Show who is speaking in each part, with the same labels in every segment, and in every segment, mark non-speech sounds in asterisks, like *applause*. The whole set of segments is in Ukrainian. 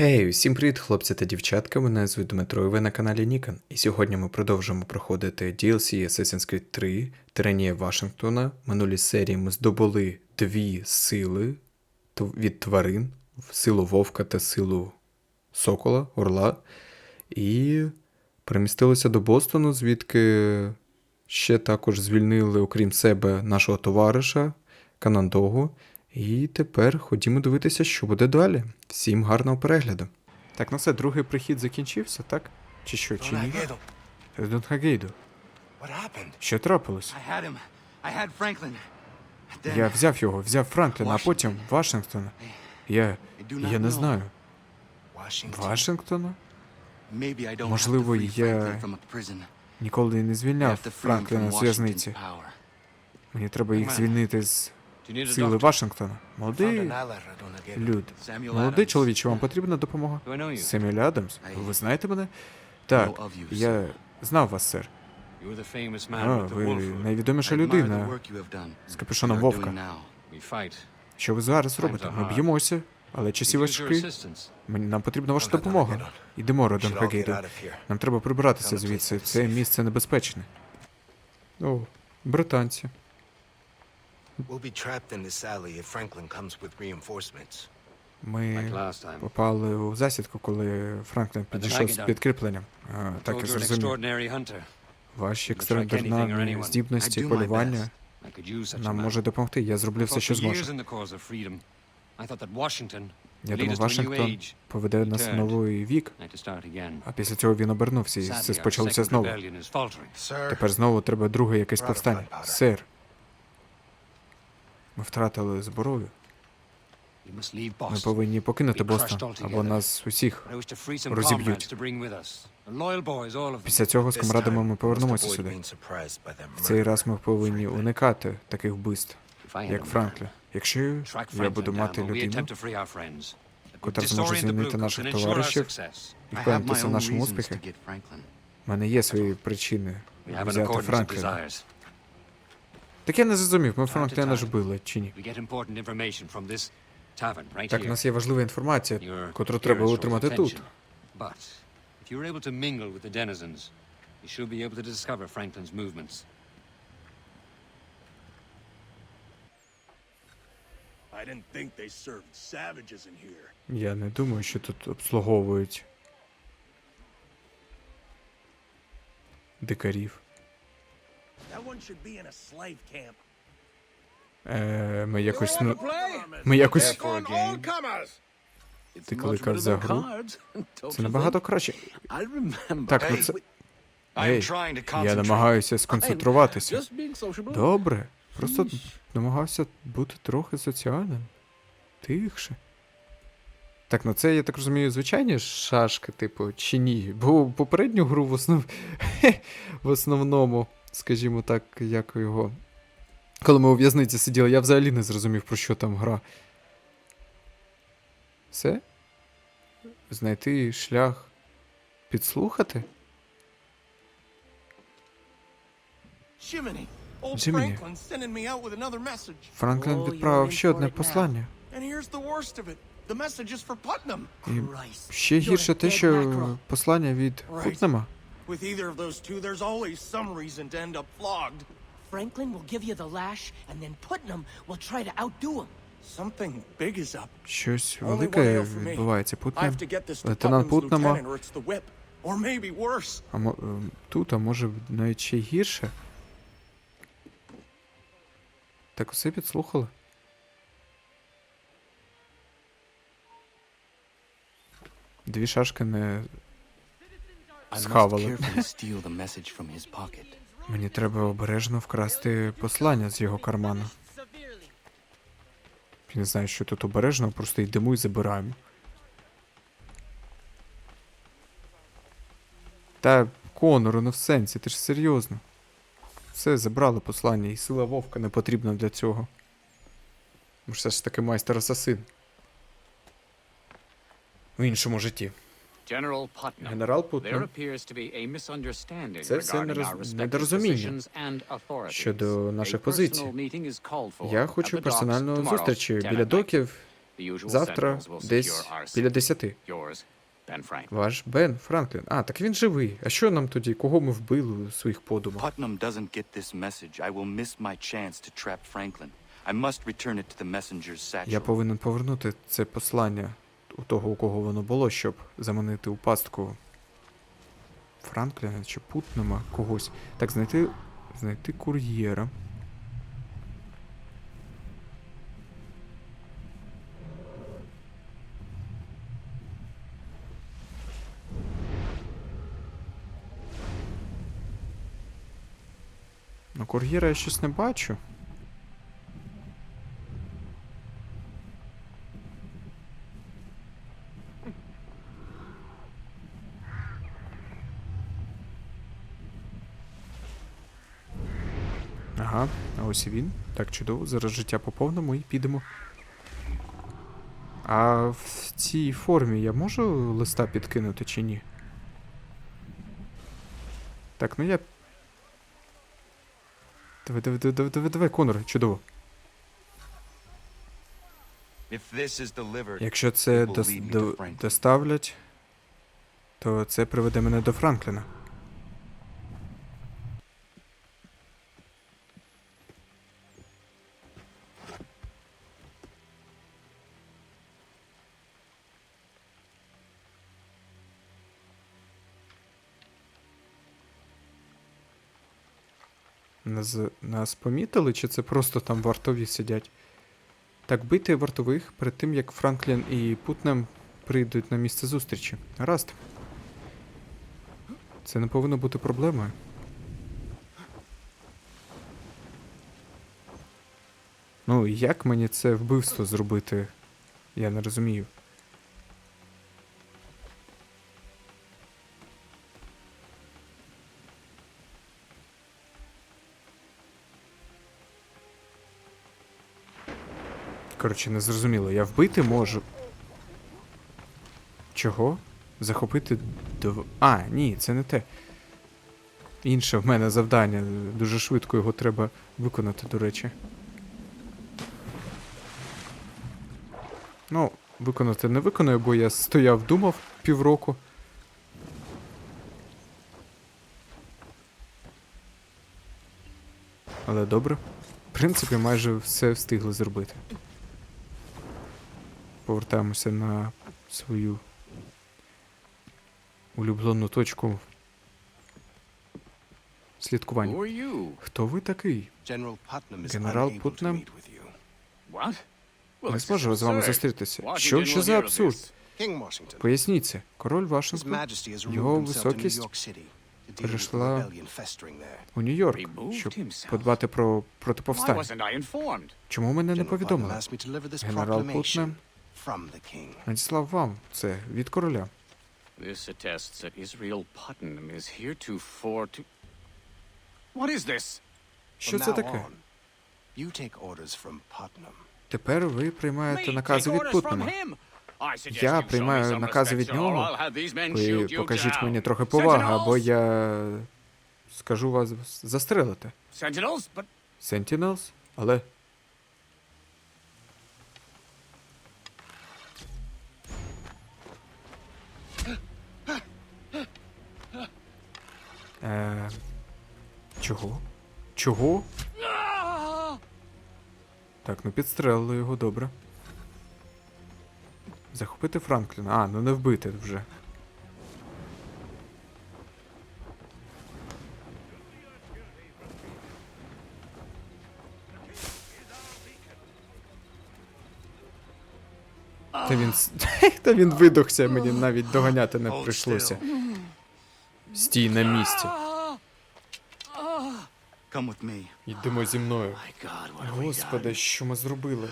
Speaker 1: Гей, усім привіт, хлопці та дівчатка. Мене звуть Дмитро, і ви на каналі Нікон. І сьогодні ми продовжимо проходити DLC Assassin's Creed 3 Тиранія Вашингтона. Минулій серії ми здобули дві сили від тварин: силу вовка та силу сокола, орла. І перемістилися до Бостону, звідки ще також звільнили, окрім себе, нашого товариша Канандогу. І тепер ходімо дивитися, що буде далі. Всім гарного перегляду. Так, ну все, другий прихід закінчився, так? Чи що, чи ні? Дон Хагейду,
Speaker 2: What happened?
Speaker 1: що трапилось? Я взяв його, взяв Франкліна, а потім Вашингтона. Я. я не знаю. Вашингтона? Можливо, я. Ніколи не звільняв Франкліна з в'язниці. Мені треба їх звільнити з Сили? Вашингтона. Молодий люд. Молодий чоловіче, вам потрібна допомога? Семюель Адамс. Ви знаєте мене? Так, я знав вас, сер. А, ви найвідоміша людина з капюшоном вовка. Що ви зараз робите? Ми б'ємося, але часі важкі. Мені нам потрібна ваша допомога. Ідемо, Роден Хагейду. Нам треба прибратися звідси. Це місце небезпечне. О, британці.
Speaker 2: We'll be trapped in this alley if Franklin comes with reinforcements.
Speaker 1: Ми
Speaker 3: Like last time.
Speaker 1: попали у засідку, коли Франклін підійшов з підкріпленням. А, так я
Speaker 3: you're an
Speaker 1: зрозумів.
Speaker 3: extraordinary hunter.
Speaker 1: Ваші екстраординарні здібності
Speaker 2: I do my
Speaker 1: полювання
Speaker 3: I could use such a
Speaker 1: нам може допомогти. Я зроблю все,
Speaker 3: fought
Speaker 1: що зможу.
Speaker 3: in the cause of freedom. I thought that Washington
Speaker 1: Я
Speaker 3: new
Speaker 1: Вашингтон
Speaker 3: age.
Speaker 1: поведе нас в новий вік,
Speaker 3: I had to start again.
Speaker 1: а після цього він обернувся і все
Speaker 3: our
Speaker 1: почалося
Speaker 3: second
Speaker 1: знову.
Speaker 3: rebellion is faltering.
Speaker 2: Sir,
Speaker 1: Тепер знову треба друге якесь повстання.
Speaker 2: gunpowder.
Speaker 1: Ми втратили зброю. Ми повинні покинути Бостон, або нас усіх. Розіб'ють. Після цього з комрадами ми повернемося сюди. В цей раз ми повинні уникати таких вбивств, як Франклі. Якщо я буду мати людину, котра зможе звільнити наших товаришів і впевнитися в нашому успіхі, в мене є свої причини взяти Франкліна. Так я не зрозумів, ми Франкліна ж били чи ні? Так, у нас є важлива інформація, котру треба утримати тут. Я не думаю, що тут обслуговують дикарів. Е, ми якось ну. Ми якось. Ти кликав за гру? *laughs* Це набагато краще. Так, ну це. Ей, я намагаюся сконцентруватися. Добре. Просто намагався бути трохи соціальним. Тихше. Так, ну це, я так розумію, звичайні шашки, типу, чи ні? Бо попередню гру в основ... *laughs* в основному, скажімо так, як його. Коли ми у в'язниці сиділи, я взагалі не зрозумів, про що там гра. Все? Знайти шлях підслухати?
Speaker 4: Message.
Speaker 1: Франклін
Speaker 5: Oh,
Speaker 1: відправив ще одне послання. І ще гірше те, що послання від. Путнема.
Speaker 4: With either of those two, there's always some reason to end up flogged.
Speaker 5: Franklin will give you the lash, and then Putnam will try to outdo him.
Speaker 4: Something big is up.
Speaker 1: Щось велике
Speaker 4: deal for me.
Speaker 1: відбувається.
Speaker 4: I
Speaker 1: Путнем.
Speaker 4: have to get this to
Speaker 1: Лейтенант Путнама.
Speaker 4: or it's the whip. Or maybe worse.
Speaker 1: А ем, тут, а може навіть ще гірше. Так усе підслухали. Дві шашки не. Схавали. Мені треба обережно вкрасти послання з його кармана. Я не знаю, що тут обережно, просто йдемо і забираємо. Та Конору, ну в сенсі, ти ж серйозно. Все, забрали послання, і сила вовка не потрібна для цього. Ми ж все ж таки майстер асасин. В іншому житті.
Speaker 3: General Putnam.
Speaker 1: Генерал
Speaker 3: There
Speaker 1: Путнам
Speaker 3: appears to be a misunderstanding
Speaker 1: Це все недорозуміння
Speaker 3: positions and authorities.
Speaker 1: щодо
Speaker 3: A
Speaker 1: наших
Speaker 3: personal
Speaker 1: позицій.
Speaker 3: meeting is called for
Speaker 1: Я хочу
Speaker 3: tomorrow,
Speaker 1: зустрічі
Speaker 3: 10
Speaker 1: біля доків Завтра десь біля
Speaker 6: city.
Speaker 1: 10.
Speaker 6: Yours, Ben Franklin.
Speaker 1: Ваш Бен Франклін. А, так він живий. А що нам тоді? Кого ми вбили у своїх подумах?
Speaker 7: Putnam doesn't get this message, I will miss my chance to trap Franklin. I must return it to the messenger's satchel.
Speaker 1: Я повинен повернути це послання у того, у кого воно було, щоб заманити у пастку Франкліна чи Путнема когось. Так, знайти. Знайти кур'єра. Ну, кур'єра я щось не бачу. Ага, а ось і він. Так, чудово, зараз життя поповнимо і підемо. А в цій формі я можу листа підкинути чи ні? Так, ну я. Давай, давай, давай, давай, давай, Конор, чудово. Якщо це до- доставлять, то це приведе мене до Франкліна. Нас, нас помітили, чи це просто там вартові сидять? Так, бити вартових перед тим, як Франклін і Путнем прийдуть на місце зустрічі. Гаразд. Це не повинно бути проблемою. Ну, як мені це вбивство зробити? Я не розумію. Коротше, не зрозуміло. Я вбити можу. Чого? Захопити дв... А, ні, це не те. Інше в мене завдання. Дуже швидко його треба виконати, до речі. Ну, виконати не виконую, бо я стояв, думав півроку. Але добре. В принципі, майже все встигли зробити. Повертаємося на свою улюблену точку слідкування. Хто ви такий? Генерал?
Speaker 6: Well,
Speaker 1: Не зможу з вами зустрітися. Що,
Speaker 6: will
Speaker 1: за абсурд? Поясніться, король Вашингтон Його високість перейшла у Нью-Йорк, щоб подбати про протиповстання. Чому мене не повідомили? Генерал
Speaker 2: proclamation
Speaker 1: Путнам
Speaker 2: from the king.
Speaker 1: надіслав вам це від короля.
Speaker 6: This attests that Israel Putnam is heretofore to... What is this?
Speaker 1: Що це таке?
Speaker 2: You take orders from Putnam.
Speaker 1: Тепер ви приймаєте накази від
Speaker 6: suggest
Speaker 1: Я приймаю накази від нього. Ви покажіть мені трохи поваги, або я скажу вас застрелити.
Speaker 6: Sentinels? But
Speaker 1: Sentinels? Але. Е, чого? Чого? Так, ну підстрелили його, добре. Захопити Франкліна. А, ну не вбити вже. Та він. *laughs* Та він видохся, мені навіть доганяти не прийшлося. Стій на місці. Йдемо зі мною. Господи, що ми зробили?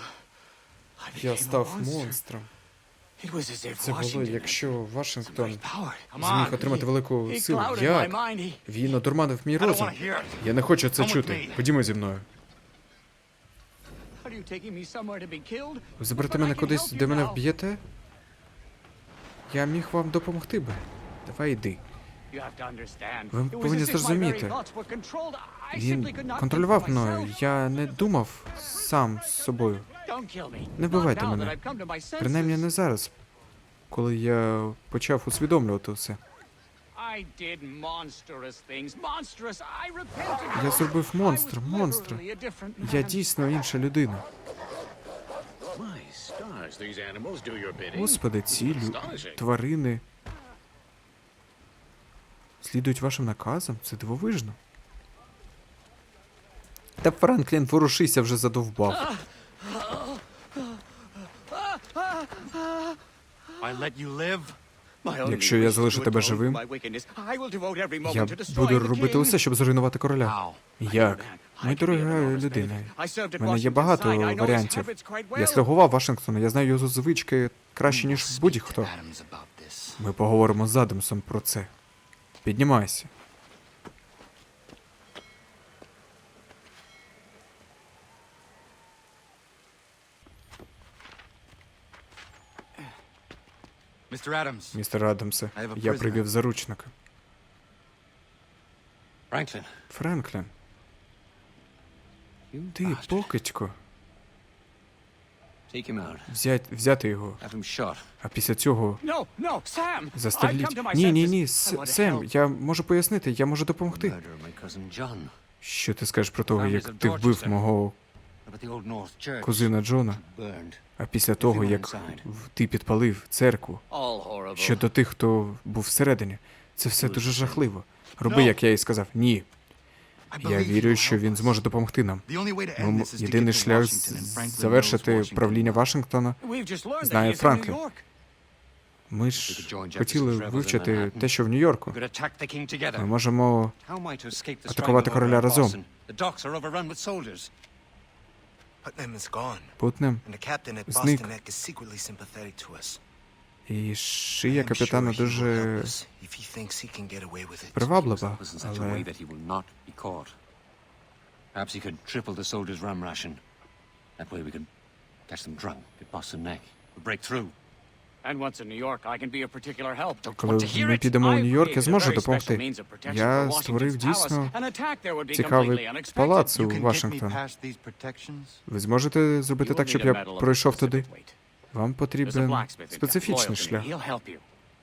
Speaker 1: Я став монстром. Це було, якщо Вашингтон зміг отримати велику силу. Як? Він одурманив мій розум. Я не хочу це чути. Ходімо зі мною. Ви заберете мене кудись, де мене вб'єте? Я міг вам допомогти би. Давай йди. Ви повинні зрозуміти. Він контролював мною. Я не думав сам з собою. Не вбивайте мене. Принаймні не зараз, коли я почав усвідомлювати все. Я зробив монстр, монстр. Я дійсно інша людина. Господи, ці лю... Тварини слідують вашим наказам? Це дивовижно. Та Франклін, ворушися вже задовбав. Якщо я залишу тебе живим, Я буду робити усе, щоб зруйнувати короля. Як?
Speaker 6: Can
Speaker 1: дорога людина. У мене є багато варіантів. Я слугував Вашингтона, я знаю його звички краще, ніж будь-хто. Ми поговоримо з Адамсом про це. Піднімайся. Містер Адамсе,
Speaker 7: I have
Speaker 1: я привів заручника.
Speaker 3: Franklin,
Speaker 1: Френклін, ти покидько.
Speaker 3: Take him out.
Speaker 1: Взять, взяти його, а після цього застреліть. Ні, ні, ні, Сем, я можу пояснити, я можу допомогти. Що ти скажеш про того, як ти вбив мого Кузина Джона, а після того, як ти підпалив церкву? Щодо тих, хто був всередині, це все дуже жахливо. Роби, як я і сказав. Ні. Я вірю, що він зможе допомогти нам. Ми єдиний шлях завершити правління. Вашингтона. Знає Франклін. Ми ж хотіли вивчити те, що в Нью-Йорку. Ми можемо. Атакувати короля разом.
Speaker 2: Putnam is gone,
Speaker 1: Путнем.
Speaker 2: and the captain at
Speaker 1: Зник.
Speaker 2: Boston Neck is secretly sympathetic to us.
Speaker 1: І шия
Speaker 2: I'm
Speaker 1: капітана
Speaker 2: sure he will
Speaker 1: дуже
Speaker 2: help us if he thinks he can get away with it.
Speaker 1: приваблива,
Speaker 3: Was in such a way
Speaker 1: але
Speaker 3: that he will not be caught. Perhaps he could triple the soldiers' rum ration. That way we could catch them drunk at Boston Neck. We'll break through.
Speaker 1: Коли ми підемо
Speaker 6: I've
Speaker 1: Нью-Йорк, я зможу
Speaker 6: very
Speaker 1: допомогти.
Speaker 6: special means of protection
Speaker 1: Я створив дійсно
Speaker 6: palace. An attack there would be completely
Speaker 1: цікавий
Speaker 6: unexpected.
Speaker 1: палац
Speaker 7: You
Speaker 1: у
Speaker 7: can get me
Speaker 1: Вашингтон.
Speaker 7: past these protections?
Speaker 1: Ви зможете зробити так, щоб я пройшов туди? Вам потрібен специфічний шлях.
Speaker 6: He'll help you.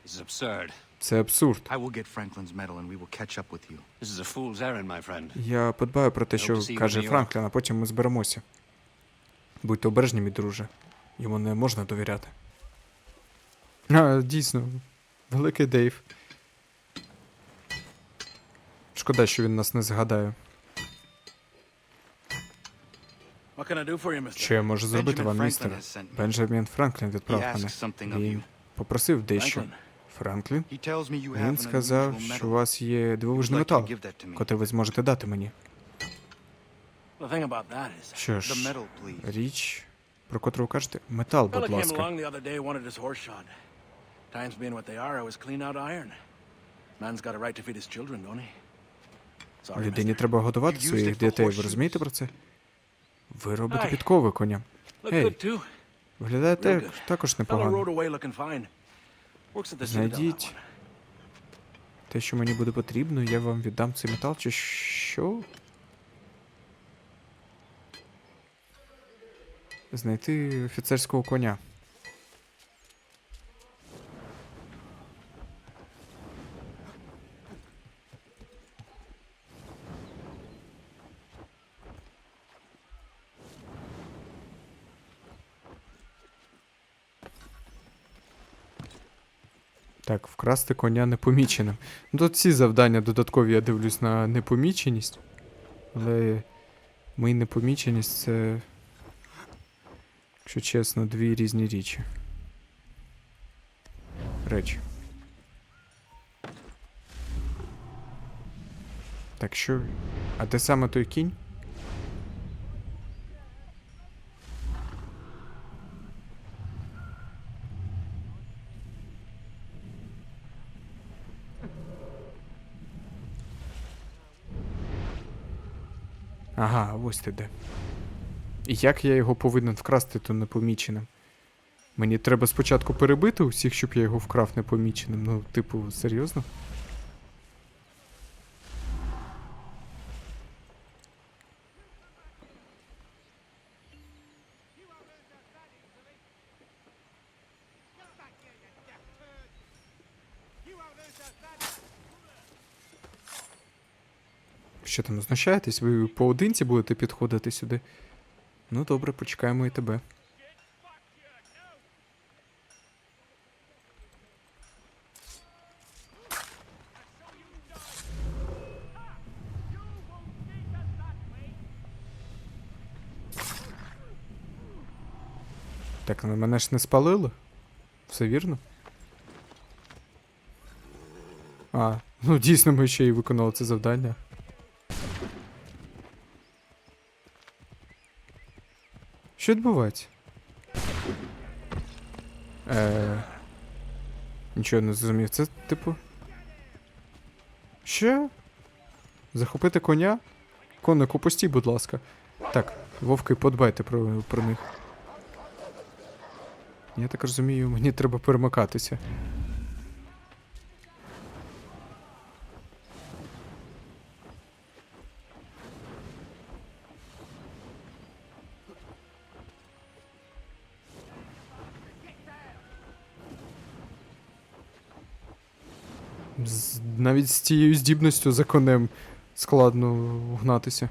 Speaker 3: This is absurd.
Speaker 1: Це абсурд.
Speaker 7: I will get Franklin's medal and we will catch up with you.
Speaker 3: This is a fool's errand, my friend.
Speaker 1: Я подбаю про те, що
Speaker 3: Hope to see you
Speaker 1: каже. Франклін, а потім ми зберемося. Будьте обережні, мій друже. Йому не можна довіряти. А, дійсно, великий Дейв. Шкода, що він нас не згадає. Що я можу зробити вам,
Speaker 7: me.
Speaker 1: Бенджамін Франклін
Speaker 7: He
Speaker 1: відправ мене. Він попросив дещо. Франклін? Він сказав, що у вас є дивовижний метал, котрий ви зможете дати мені. Що ж, річ, про котру ви кажете, метал, будь ласка.
Speaker 4: Times being what they are, I was clean out iron. Man's got a right to feed his children, don't he? Sorry,
Speaker 1: Людині
Speaker 4: mister.
Speaker 1: треба годувати
Speaker 7: You used
Speaker 1: своїх
Speaker 7: it for
Speaker 1: дітей, ви
Speaker 7: horseshoes.
Speaker 1: розумієте про це? Ви робите
Speaker 4: Ай.
Speaker 1: підкови коням.
Speaker 4: Look
Speaker 1: Hey.
Speaker 4: good, too.
Speaker 1: Виглядаєте
Speaker 4: good.
Speaker 1: також непогано.
Speaker 4: rode away looking fine. Works at the Citadel, that
Speaker 1: Знайдіть
Speaker 4: one.
Speaker 1: те, що мені буде потрібно, я вам віддам цей метал, чи що? Знайти офіцерського коня. Так, вкрасти коня непоміченим. Ну, тут ці завдання додаткові, я дивлюсь на непоміченість. Але ми непоміченість це, якщо чесно, дві різні річі. Речі. Так що. А де саме той кінь? Ага, ось ти де. І як я його повинен вкрасти, то непоміченим? Мені треба спочатку перебити усіх, щоб я його вкрав непоміченим. Ну, типу, серйозно? Там, знущаєтесь? Ви поодинці будете підходити сюди? Ну добре, почекаємо і тебе. Так, ну мене ж не спалили? Все вірно? А, ну дійсно ми ще й виконали це завдання. Що відбувається? Е... Нічого не зрозумів. Це, типу. Що? Захопити коня? Конику, пусті, будь ласка. Так, вовки, подбайте про, про них. Я так розумію, мені треба перемикатися. Навіть з тією здібністю за конем складно гнатися.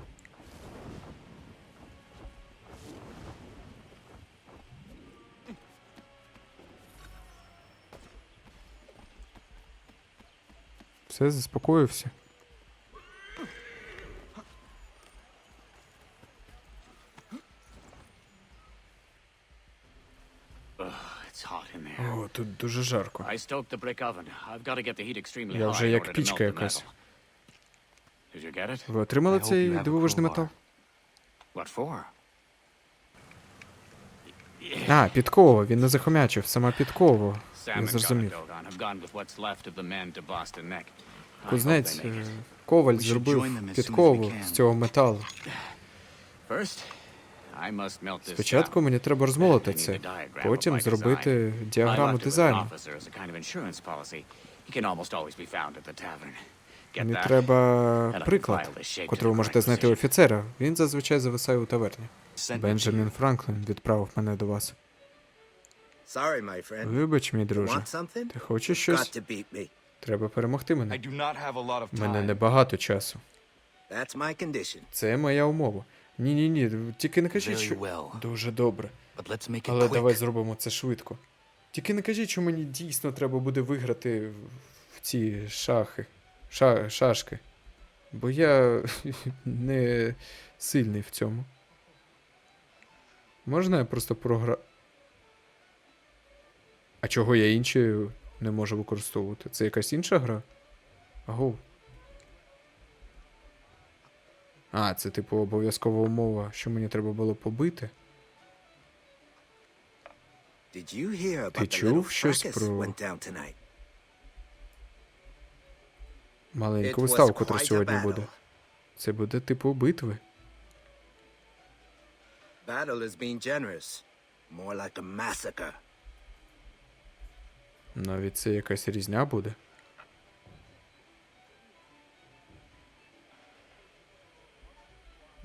Speaker 1: Все, заспокоївся.
Speaker 6: It's hot in there.
Speaker 1: О, тут дуже жарко.
Speaker 6: I stoked the brick oven. I've got to get the heat extremely
Speaker 1: Я вже як пічка якась. Ви отримали цей дивовижний метал? А, підкова, він не захомячив, сама підкова. Я зрозумів. Кузнець, е, коваль зробив підкову з цього металу. Спочатку мені треба розмолоти це, потім зробити діаграму дизайну. Мені треба приклад, котрий ви можете знайти у офіцера. Він зазвичай зависає у таверні. Бенджамін. Франклін відправив мене до вас. Вибач, мій друже. Ти хочеш щось? Треба перемогти мене. мене небагато часу. Це моя умова. Ні, ні, ні, тільки не кажіть, що.
Speaker 7: well.
Speaker 1: Дуже добре. Але давай зробимо це швидко. Тільки не кажіть, що мені дійсно треба буде виграти в- в ці шахи. Ша, шашки. Бо я *laughs* не сильний в цьому. Можна я просто програ. А чого я інші не можу використовувати? Це якась інша гра? Агов. А, це типу обов'язкова умова, що мені треба було побити.
Speaker 2: The
Speaker 1: чув щось про-? Маленьку виставу, котра сьогодні буде. Це буде типу битви. Навіть це якась різня буде.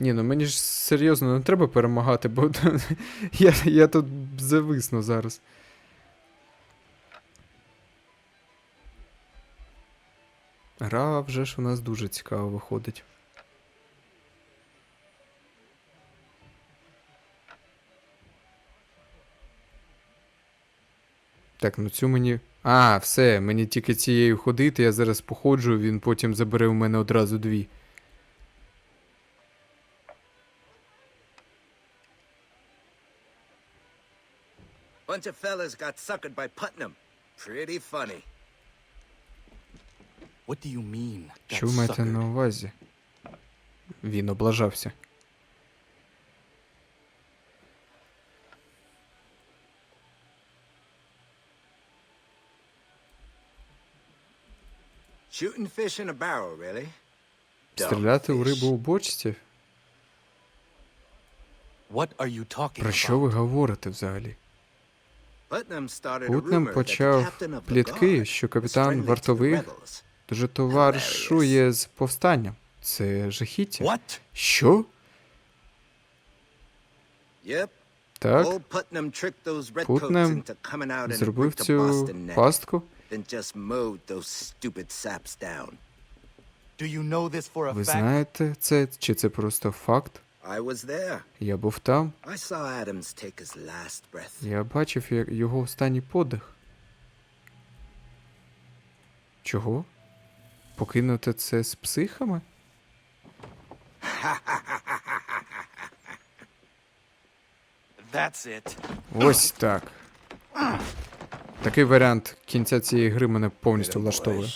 Speaker 1: Ні, ну мені ж серйозно не треба перемагати, бо *laughs* я, я тут зависну зараз. Гра вже ж у нас дуже цікаво виходить. Так, ну цю мені. А, все, мені тільки цією ходити, я зараз походжу, він потім забере у мене одразу дві.
Speaker 2: Bunch of fellas got suckered by Putnam. Pretty funny.
Speaker 7: What do you mean?
Speaker 1: Що ви маєте на увазі? Він облажався.
Speaker 2: Shooting fish in a barrel, really?
Speaker 1: Стріляти у рибу у бочці?
Speaker 7: What are you talking
Speaker 1: Про що ви говорите взагалі?
Speaker 2: The
Speaker 1: почав плітки, що капітан вартових дуже товаришує з повстанням. Це жахіття. Що? Так,
Speaker 2: a
Speaker 1: зробив цю пастку Ви знаєте це, чи це просто факт?
Speaker 2: I was there.
Speaker 1: Я був там,
Speaker 2: I saw Adams take his last breath.
Speaker 1: я бачив його останній подих. Чого? Покинути це з психами? *laughs*
Speaker 7: That's it.
Speaker 1: Ось так. Такий варіант кінця цієї гри мене повністю влаштовує.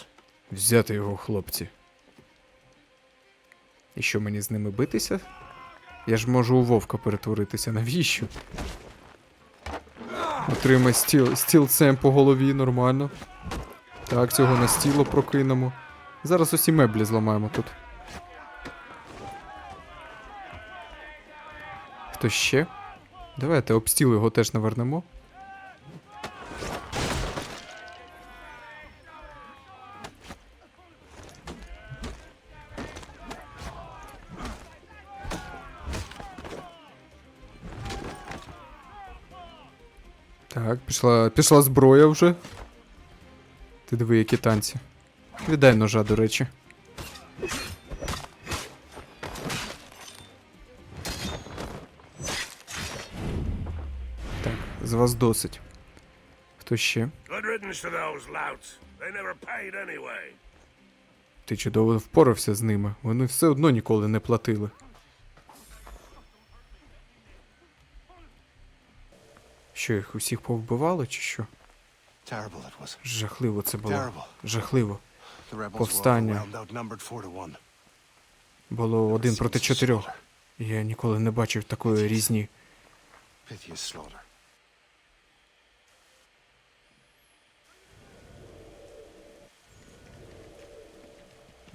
Speaker 1: Взяти його, хлопці. І що мені з ними битися? Я ж можу у вовка перетворитися, навіщо? Отримай стіл, стілцем по голові, нормально. Так, цього на стіло прокинемо. Зараз усі меблі зламаємо тут. Хто ще? Давайте об стіл його теж навернемо. Пішла, пішла зброя вже. Ти диви, які танці. Віддай ножа, до речі. Так, з вас досить. Хто ще? Ти чудово впорався з ними. Вони все одно ніколи не платили. Що їх усіх повбивали, чи що? Жахливо це було. Жахливо. Повстання. Було один проти чотирьох. Я ніколи не бачив такої різні.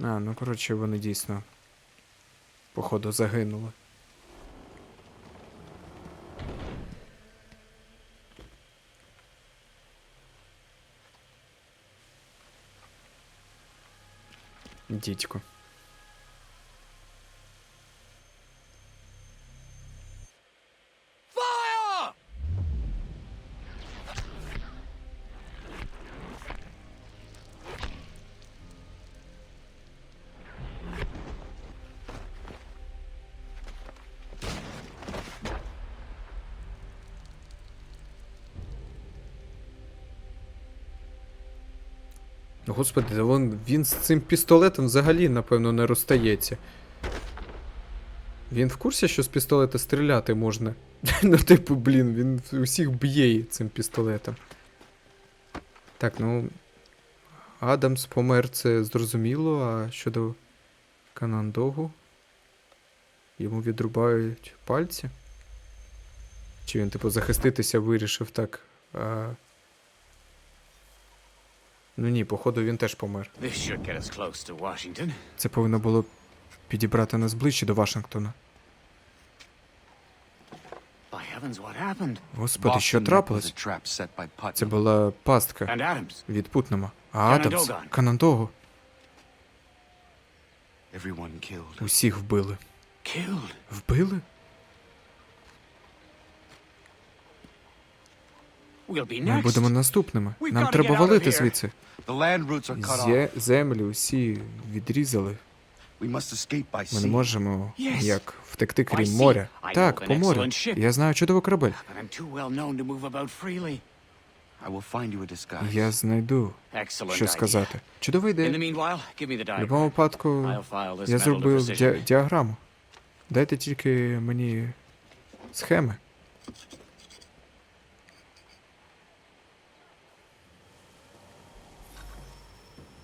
Speaker 1: А, ну коротше, вони дійсно. Походу загинули. Дідько. Господи, да він з цим пістолетом взагалі, напевно, не розстається. Він в курсі, що з пістолета стріляти можна. *laughs* ну, типу, блін, він усіх б'є цим пістолетом. Так, ну. Адамс помер, це зрозуміло, а щодо Канандогу. Йому відрубають пальці. Чи він, типу, захиститися вирішив так. А... Ну ні, походу він теж помер. Це повинно було підібрати нас ближче до Вашингтона. Господи, що трапилось? Це була пастка від Путнама. А Адамс. Канандогу, усіх вбили. Вбили?
Speaker 6: We'll be
Speaker 1: Ми
Speaker 6: next.
Speaker 1: будемо наступними.
Speaker 6: We've
Speaker 1: Нам треба валити
Speaker 6: here.
Speaker 1: звідси.
Speaker 7: The land routes are cut off.
Speaker 1: Зе- землю усі відрізали.
Speaker 7: We must escape by
Speaker 1: Ми не
Speaker 7: sea.
Speaker 1: можемо
Speaker 6: Yes.
Speaker 1: як втекти
Speaker 6: By
Speaker 1: крім
Speaker 6: sea.
Speaker 1: моря. Так, по
Speaker 6: an
Speaker 1: морю.
Speaker 6: excellent ship.
Speaker 1: Я знаю чудовий корабель.
Speaker 6: But I'm too well known to move about freely.
Speaker 7: I will find you a disguise.
Speaker 1: Я знайду,
Speaker 6: Excellent
Speaker 1: що сказати. Чудова
Speaker 6: In
Speaker 1: ідея.
Speaker 6: the meanwhile, give me the
Speaker 1: В будь-якому випадку
Speaker 6: I'll file this
Speaker 1: я зробив ді- діаграму. Дайте тільки мені схеми.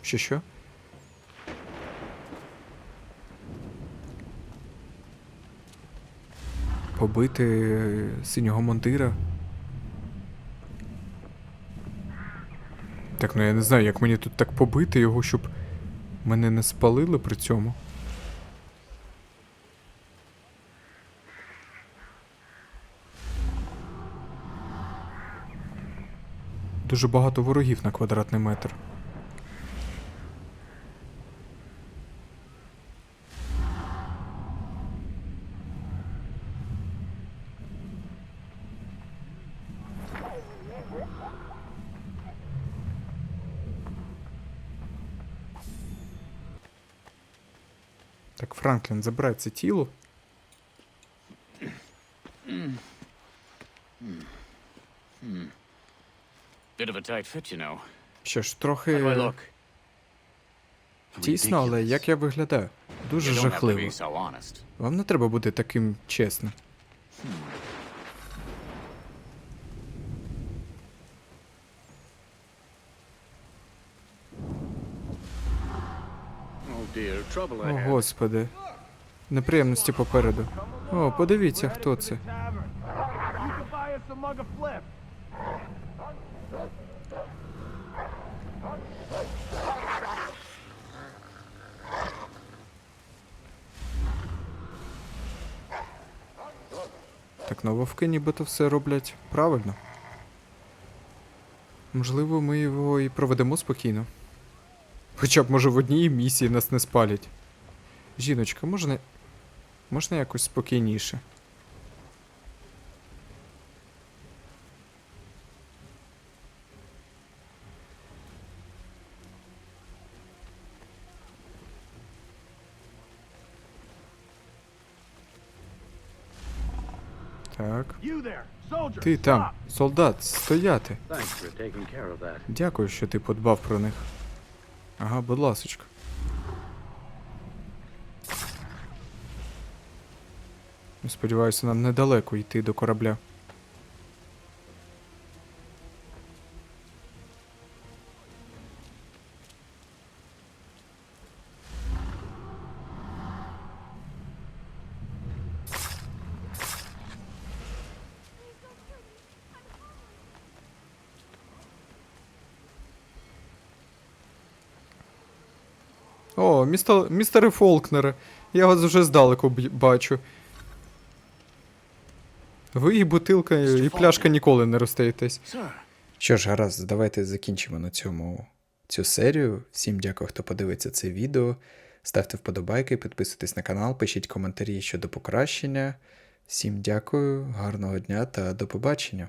Speaker 1: Що що? Побити синього монтира. Так, ну я не знаю, як мені тут так побити його, щоб мене не спалили при цьому. Дуже багато ворогів на квадратний метр. Так, Франклін, забирай це тіло.
Speaker 6: Bit of a tight fit, you know.
Speaker 1: Що ж, трохи тісно, але як я виглядаю? Дуже жахливо. Вам не треба бути таким чесним. О, господи. Неприємності попереду. О, подивіться, хто це. Так, ну вовки нібито все роблять правильно. Можливо, ми його і проведемо спокійно. Хоча б, може, в одній місії нас не спалять. Жіночка, можна. Можна якось спокійніше? Так. Ти там, солдат, стояти. Дякую, що ти подбав про них. Ага, будь ласочка. Сподіваюся, нам недалеко йти до корабля. О, місто, містере Фолкнере, я вас вже здалеку б- бачу. Ви і бутилка, і пляшка ніколи не розстаєтесь. Що ж, гаразд, давайте закінчимо на цьому цю серію. Всім дякую, хто подивиться це відео. Ставте вподобайки, підписуйтесь на канал, пишіть коментарі щодо покращення. Всім дякую, гарного дня та до побачення.